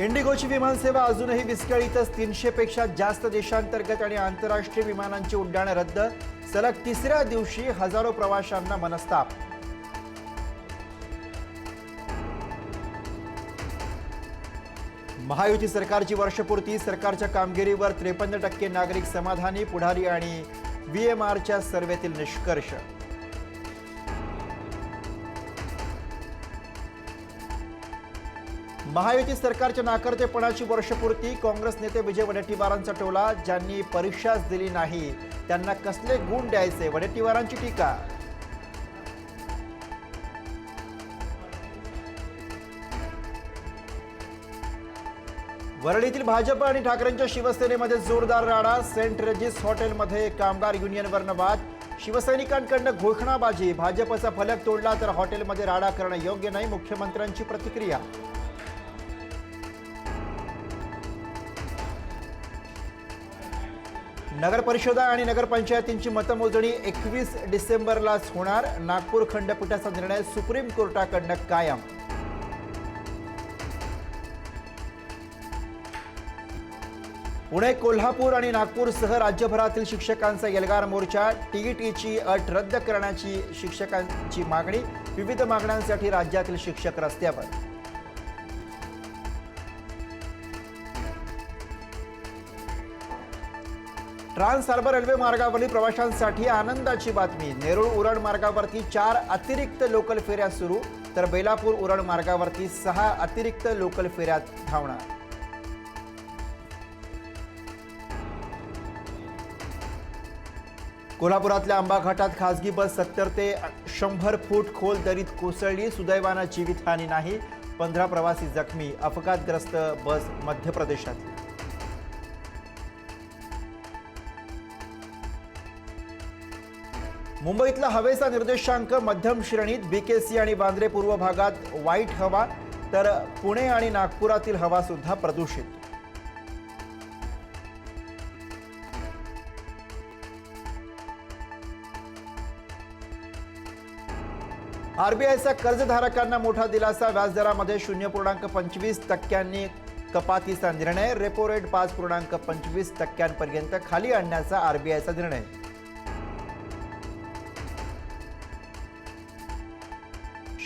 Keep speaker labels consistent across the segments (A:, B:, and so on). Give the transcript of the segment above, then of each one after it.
A: इंडिगोची विमानसेवा अजूनही विस्कळीतच तीनशेपेक्षा जास्त देशांतर्गत आणि आंतरराष्ट्रीय विमानांची उड्डाणं रद्द. सलग तिसऱ्या दिवशी हजारो प्रवाशांना मनस्ताप. महायुती सरकारची वर्षपूर्ती सरकारच्या कामगिरीवर त्रेपन्न टक्के नागरिक समाधानी पुढारी आणि व्ही एम आरच्या सर्वेतील निष्कर्ष. महायुती सरकारच्या नाकर्तेपणाची वर्षपूर्ती काँग्रेस नेते विजय वडेट्टीवारांचा टोला ज्यांनी परीक्षाच दिली नाही त्यांना कसले गुण द्यायचे? वडेट्टीवारांची टीका. वरळीतील भाजप आणि ठाकरेंच्या शिवसेनेमध्ये जोरदार राडा सेंट रेजिस हॉटेलमध्ये कामगार युनियनवरनं वाद शिवसैनिकांकडनं घोषणाबाजी भाजपचा फलक तोडला तर हॉटेलमध्ये राडा करणं योग्य नाही मुख्यमंत्र्यांची प्रतिक्रिया. नगर परिषदा आणि नगरपंचायतींची मतमोजणी एकवीस डिसेंबरलाच होणार. नागपूर खंडपीठाचा निर्णय सुप्रीम कोर्टाकडनं कायम. पुणे कोल्हापूर आणि नागपूरसह राज्यभरातील शिक्षकांचा एल्गार मोर्चा टीईटीची अट रद्द करण्याची शिक्षकांची मागणी विविध मागण्यांसाठी राज्यातील शिक्षक रस्त्यावर. ट्रान्स हार्बर रेल्वे मार्गावरील प्रवाशांसाठी आनंदाची बातमी. नेरूळ उरण मार्गावरती चार अतिरिक्त लोकल फेऱ्या सुरू तर बेलापूर उरण मार्गावरती सहा अतिरिक्त लोकल फेऱ्या धावणार. कोल्हापुरातल्या आंबा घाटात खासगी बस सत्तर ते शंभर फूट खोल दरीत कोसळली. सुदैवानं जीवितहानी नाही. पंधरा प्रवासी जखमी. अपघातग्रस्त बस मध्य प्रदेशातली. मुंबईतला हवेचा निर्देशांक मध्यम श्रेणीत बीकेसी आणि बांद्रे पूर्व भागात वाईट हवा तर पुणे आणि नागपुरातील हवा सुद्धा प्रदूषित. आरबीआयचा कर्जधारकांना मोठा दिलासा व्याजदरामध्ये शून्य पूर्णांक पंचवीस टक्क्यांनी कपातीचा निर्णय रेपो रेट पाच पूर्णांक पंचवीस टक्क्यांपर्यंत खाली आणण्याचा आरबीआयचा निर्णय.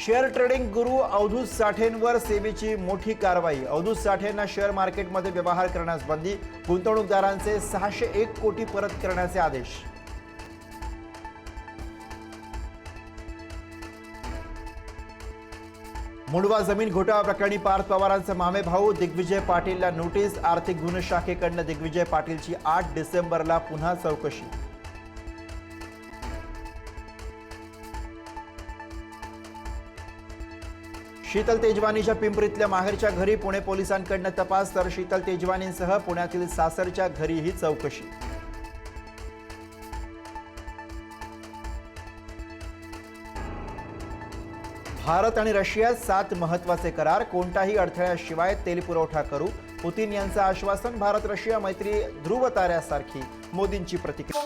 A: शेअर ट्रेडिंग गुरु अवधूत साठेंवर सेबीची मोठी कारवाई. अवधूत साठेंना शेअर मार्केटमध्ये व्यवहार करण्यास बंदी. गुंतवणूकदारांचे सहाशे एक कोटी परत करण्याचे आदेश. मुंडवा जमीन घोटाळा प्रकरणी पार्थ पवारांचे मामे भाऊ दिग्विजय पाटीलला नोटीस. आर्थिक गुन्हे शाखेकडनं दिग्विजय पाटीलची आठ डिसेंबरला पुन्हा चौकशी. शीतल तेजवानीच्या पिंपरीतल्या माहेरच्या घरी पुणे पोलिसांकडनं तपास तर शीतल तेजवानींसह पुण्यातील सासरच्या घरीही चौकशी. भारत आणि रशियात सात महत्त्वाचे करार कोणताही अडथळ्याशिवाय तेल पुरवठा करू. पुतीन यांचं आश्वासन भारत रशिया मैत्री ध्रुव ताऱ्यासारखी मोदींची प्रतिक्रिया.